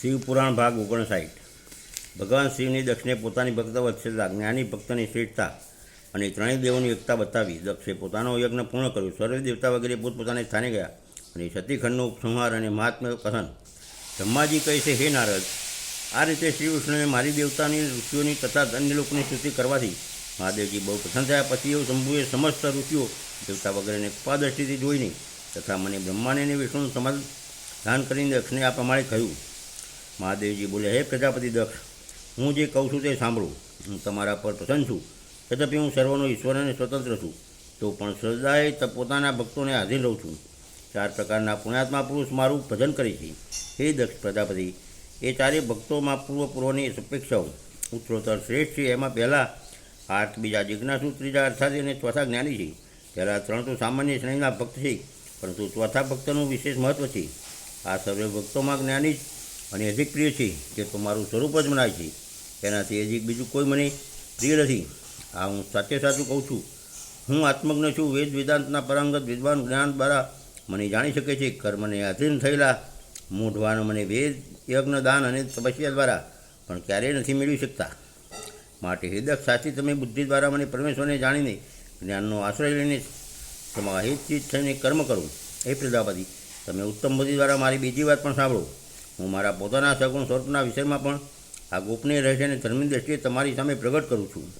શિવપુરાણ ભાગ ઓગણસાઠ. ભગવાન શિવની દક્ષને પોતાની ભક્ત વત્સલતા જ્ઞાની ભક્તની શ્રેષ્ઠતા અને ત્રણેય દેવોની એકતા બતાવી દક્ષે પોતાનો યજ્ઞ પૂર્ણ કર્યો. સર્વે દેવતા વગેરે પોતપોતાને સ્થાને ગયા અને સતીખંડનો ઉપસંહાર અને મહાત્મ્ય કથન. બ્રહ્માજી કહે છે, હે નારદ, આ રીતે શ્રી વિષ્ણુએ મારી દેવતાની ઋષિઓની તથા અન્ય લોકોની સ્તુતિ કરવાથી મહાદેવજી બહુ પ્રસન્ન થયા. પછી એવું શંભુએ સમસ્ત ઋષિઓ દેવતા વગેરેને કૃપાદ્રષ્ટિથી જોઈને તથા મને બ્રહ્માને વિષ્ણુનું સમાધાન કરીને દક્ષને આ પ્રમાણે કહ્યું. મહાદેવજી બોલે હે પ્રજાપતિ દક્ષ હું જે કહું છું તે સાંભળું. હું તમારા પર પ્રસન્ન છું. તથાપી હું સર્વનો ઈશ્વર અને સ્વતંત્ર છું. તો પણ સદાય ત, પોતાના ભક્તોને આધીન રહું છું. ચાર પ્રકારના પુણ્યાત્મા પુરુષ મારું ભજન કરે છે. હે દક્ષ પ્રજાપતિ, એ ચારે ભક્તોમાં પૂર્વ પૂર્વની અપેક્ષાઓ ઉત્તરોત્તર શ્રેષ્ઠ છે. એમાં પહેલાં આઠ બીજા જિજ્ઞાસુ, ત્રીજા અર્થાથી અને ચોથા જ્ઞાની છે. પહેલાં ત્રણ તો સામાન્ય શ્રેણીના ભક્ત છે, પરંતુ ચોથા ભક્તનું વિશેષ મહત્ત્વ છે. આ સર્વે ભક્તોમાં જ્ઞાની અને અધિક પ્રિય છે તે તો મારું સ્વરૂપ જ મનાય છે. તેનાથી અધિક બીજું કોઈ મને પ્રિય નથી. આ હું સાચે સાચું કહું છું. હું આત્મજ્ઞ છું. વેદ વેદાંતના પરંગત વિદ્વાન જ્ઞાન દ્વારા મને જાણી શકે છે. કર્મને આધીન થયેલા મૂઢવાનો મને વેદ, યજ્ઞ, દાન અને તપસ્યા દ્વારા પણ ક્યારેય નથી મેળવી શકતા. માટે હૃદય સાચી તમે બુદ્ધિ દ્વારા મને પરમેશ્વરને જાણીને જ્ઞાનનો આશ્રય લઈને સમાહિત થઈને કર્મ કરું. એ પ્રજાપતિ, તમે ઉત્તમ બુદ્ધિ દ્વારા મારી બીજી વાત પણ સાંભળો. હું મારા પોતાના સગુણ સ્વરૂપના વિષયમાં પણ આ ગોપનીય રહસ્યને ધર્મની દ્રષ્ટિએ તમારી સામે પ્રગટ કરું છું.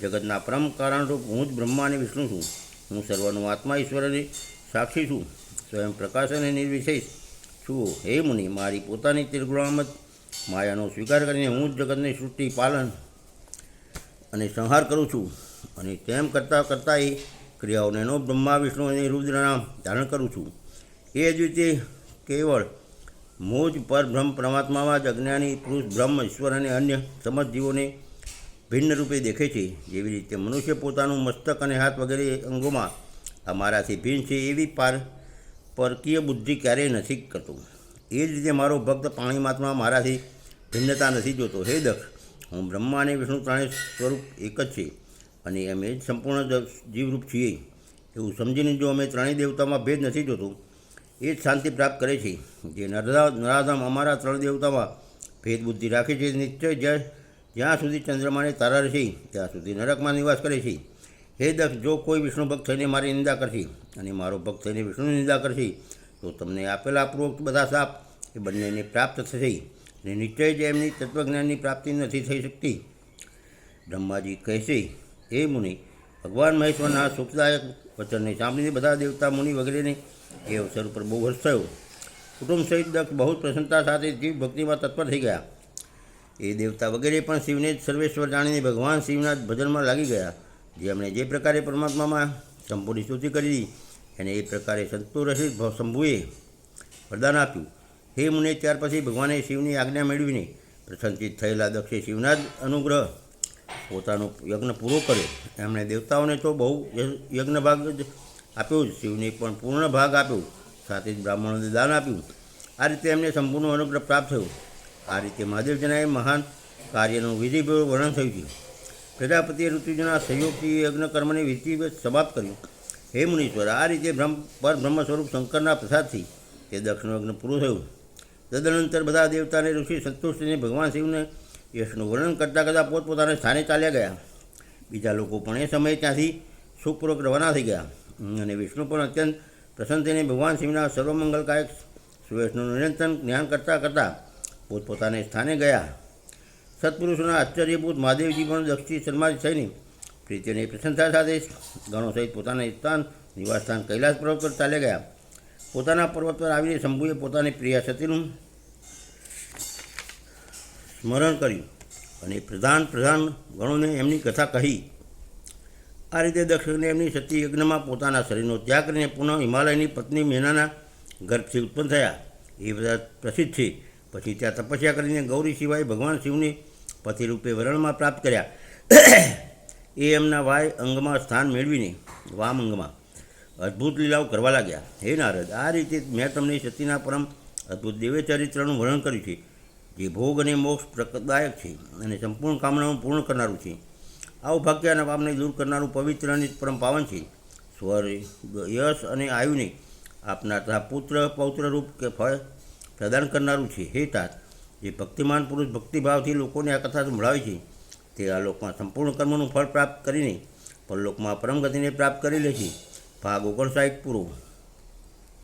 જગતના પરમ કારણરૂપ હું જ બ્રહ્મા અને વિષ્ણુ છું. હું સર્વનું આત્મા ઈશ્વર અને સાક્ષી છું. સ્વયં પ્રકાશ અને નિર્વિશેષ છું. હે મુનિ, મારી પોતાની તિર્ગુણામત માયાનો સ્વીકાર કરીને હું જ જગતની સૃષ્ટિ, પાલન અને સંહાર કરું છું. અને તેમ કરતાં કરતાં એ ક્રિયાઓને બ્રહ્મા, વિષ્ણુ અને રુદ્રનામ ધારણ કરું છું. એ જ રીતે કેવળ મોજ પરબ્રહ્મ પરમાત્મામાં જ અજ્ઞાની પુરુષ બ્રહ્મ, ઈશ્વર અને અન્ય સમજજીવોને ભિન્ન રૂપે દેખે છે. જેવી રીતે મનુષ્ય પોતાનું મસ્તક અને હાથ વગેરે અંગોમાં આ મારાથી ભિન્ન છે એવી પાર પરકીય બુદ્ધિ ક્યારેય નથી કરતો. એ જ રીતે મારો ભક્ત પાણીમાત્મા મારાથી ભિન્નતા નથી જોતો. હે દક્ષ હું બ્રહ્મા અને વિષ્ણુ ત્રણેય સ્વરૂપ એક જ છે અને અમે જ સંપૂર્ણ જીવરૂપ છીએ. એવું સમજીને જો અમે ત્રણેય દેવતામાં ભેદ નથી જોતો એ જ શાંતિ પ્રાપ્ત કરે છે. જે નરધા, નરાધામ અમારા ત્રણ દેવતામાં ભેદ બુદ્ધિ રાખે છે. નિશ્ચય જ્યાં જ્યાં સુધી ચંદ્રમાને તારા રહેશે, ત્યાં સુધી નરકમાં નિવાસ કરે છે. હે દક્ષ જો કોઈ વિષ્ણુ ભક્ત થઈને મારી નિંદા કરશે અને મારો ભક્ત થઈને વિષ્ણુની નિંદા કરશે, તો તમને આપેલા પૂર્વક બધા સાપ એ બંનેને પ્રાપ્ત થશે. અને નિશ્ચય જ એમની તત્વજ્ઞાનની પ્રાપ્તિ નથી થઈ શકતી. બ્રહ્માજી કહેશે, હે મુનિ, ભગવાન મહેશ્વરના સુખદાયક વચનને સાંભળીને બધા દેવતા મુનિ વગેરેને એ અવસર ઉપર બહુ વર્ષ થયો. કુટુંબ સહિત દક્ષ બહુ પ્રસન્નતા સાથે જીવ ભક્તિમાં તત્પર થઈ ગયા. એ દેવતા વગેરે પણ શિવને જ સર્વેશ્વર જાણીને ભગવાન શિવના ભજનમાં લાગી ગયા. જેમણે જે પ્રકારે પરમાત્મામાં સંપૂર્ણ સ્તુતિ કરી, એને એ પ્રકારે ભ- શંભુએ વરદાન આપ્યું. હે મુને, ત્યાર પછી ભગવાને શિવની આજ્ઞા મેળવીને પ્રસન્નચિત થયેલા દક્ષે શિવના જ અનુગ્રહ પોતાનો યજ્ઞ પૂરો કર્યો. એમણે દેવતાઓને તો બહુ યજ્ઞ ભાગ જ આપ્યો, શિવને પણ પૂર્ણ ભાગ આપ્યો, સાથે જ બ્રાહ્મણોને દાન આપ્યું. આ રીતે એમને સંપૂર્ણ અનુગ્રહ પ્રાપ્ત થયો. આ રીતે મહાદેવજનાએ મહાન કાર્યનું વિધિપૂર્વક વર્ણન થયું છે. પ્રજાપતિએ ઋતુજના સહયોગથી યજ્ઞ કર્મને વિધિવત સમાપ્ત કર્યું હે મુનીશ્વર, આ રીતે બ્રહ્મ પર બ્રહ્મ સ્વરૂપ શંકરના પ્રસાદથી તે દક્ષિણ યજ્ઞ પૂરું થયું. તદનંતર બધા દેવતાને ઋષિ સંતુષ્ટિને ભગવાન શિવને યશનું વર્ણન કરતાં કરતાં પોતપોતાના સ્થાને ચાલ્યા ગયા. બીજા લોકો પણ એ સમયે ત્યાંથી સુખપૂર્વક રવાના થઈ ગયા. અને વિષ્ણુ પણ અત્યંત પ્રસન્ન થઈને ભગવાન શિવના સર્વમંગલકાયક સુવેશનું નિરંતર જ્ઞાન કરતાં કરતાં પોતપોતાને સ્થાને ગયા સત્પુરુષોના આશ્ચર્યભૂત મહાદેવજી પણ દક્ષિણ સન્માનિત થઈને પ્રીતિની પ્રશંસા સાથે ગણો સહિત પોતાના સ્થાન નિવાસસ્થાન કૈલાસ પર્વત પર ચાલ્યા ગયા પોતાના પર્વત પર આવીને શંભુએ પોતાની પ્રિયા સતીનું સ્મરણ કર્યું અને પ્રધાન પ્રધાન ગણોને એમની કથા કહી આ રીતે દક્ષને એમની સતી યજ્ઞમાં પોતાના શરીરનો ત્યાગ કરીને પુનઃ હિમાલયની પત્ની મેનાના ગર્ભથી ઉત્પન્ન થયા. એ બધા પ્રસિદ્ધ છે. પછી ત્યાં તપસ્યા કરીને ગૌરી સિવાય ભગવાન શિવને પતિ રૂપે વરણમાં પ્રાપ્ત કર્યા. એ એમના વાય અંગમાં સ્થાન મેળવીને વામ અંગમાં અદ્ભુત લીલાઓ કરવા લાગ્યા. હે નારદ, આ રીતે મેં તમને સતીના પરમ અદ્ભુત દિવ્ય ચરિત્રનું વર્ણન કર્યું છે, જે ભોગ અને મોક્ષ પ્રદાયક છે અને સંપૂર્ણ કામનાઓ પૂર્ણ કરનારું છે. આવું ભાગ્ય અને પાપને દૂર કરનારું પવિત્ર અને પરમ પાવન છે. સ્વર, યશ અને આયુને આપના તથા પુત્ર, પૌત્ર રૂપ કે ફળ પ્રદાન કરનારું છે. હે તાત, જે ભક્તિમાન પુરુષ ભક્તિભાવથી લોકોને આ કથા સંભળાવે છે, તે આ લોકમાં સંપૂર્ણ કર્મનું ફળ પ્રાપ્ત કરીને પરલોકમાં પરમ ગતિને પ્રાપ્ત કરી લે છે. ભાગ ઓગણસાઠ પૂરો.